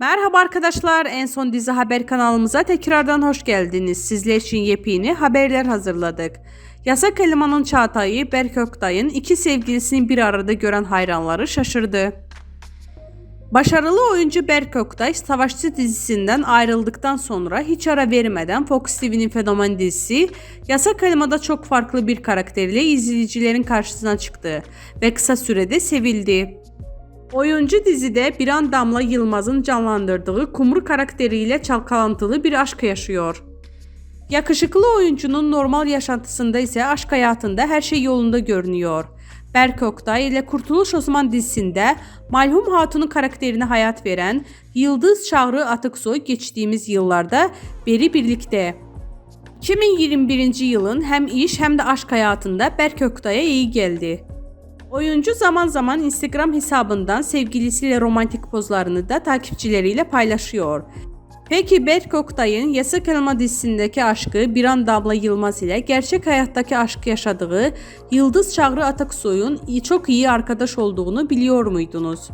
Merhaba arkadaşlar, en son dizi haber kanalımıza tekrardan hoş geldiniz. Sizler için yepyeni haberler hazırladık. Yasak Elman'ın Çağatay'ı Berk Oktay'ın iki sevgilisini bir arada gören hayranları şaşırdı. Başarılı oyuncu Berk Oktay, Savaşçı dizisinden ayrıldıktan sonra hiç ara vermeden Fox TV'nin fenomen dizisi Yasak Elma'da çok farklı bir karakterle izleyicilerin karşısına çıktı ve kısa sürede sevildi. Oyuncu dizide bir an Damla Yılmaz'ın canlandırdığı Kumru karakteriyle çalkalantılı bir aşk yaşıyor. Yakışıklı oyuncunun normal yaşantısında ise aşk hayatında her şey yolunda görünüyor. Berk Oktay ile Kurtuluş Osman dizisinde Malhum Hatun'un karakterine hayat veren Yıldız Çağrı Atıksoy geçtiğimiz yıllarda beri birlikte. 2021 yılın hem iş hem de aşk hayatında Berk Oktay'a iyi geldi. Oyuncu zaman zaman Instagram hesabından sevgilisiyle romantik pozlarını da takipçileriyle paylaşıyor. Peki Berk Oktay'ın Yasak Elma dizisindeki aşkı Biran Damla Yılmaz ile gerçek hayattaki aşk yaşadığı Yıldız Çağrı Ataksoy'un çok iyi arkadaş olduğunu biliyor muydunuz?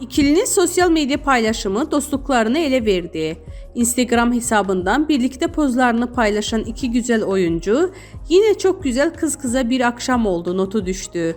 İkilinin sosyal medya paylaşımı dostluklarını ele verdi. Instagram hesabından birlikte pozlarını paylaşan iki güzel oyuncu yine çok güzel kız kıza bir akşam oldu notu düştü.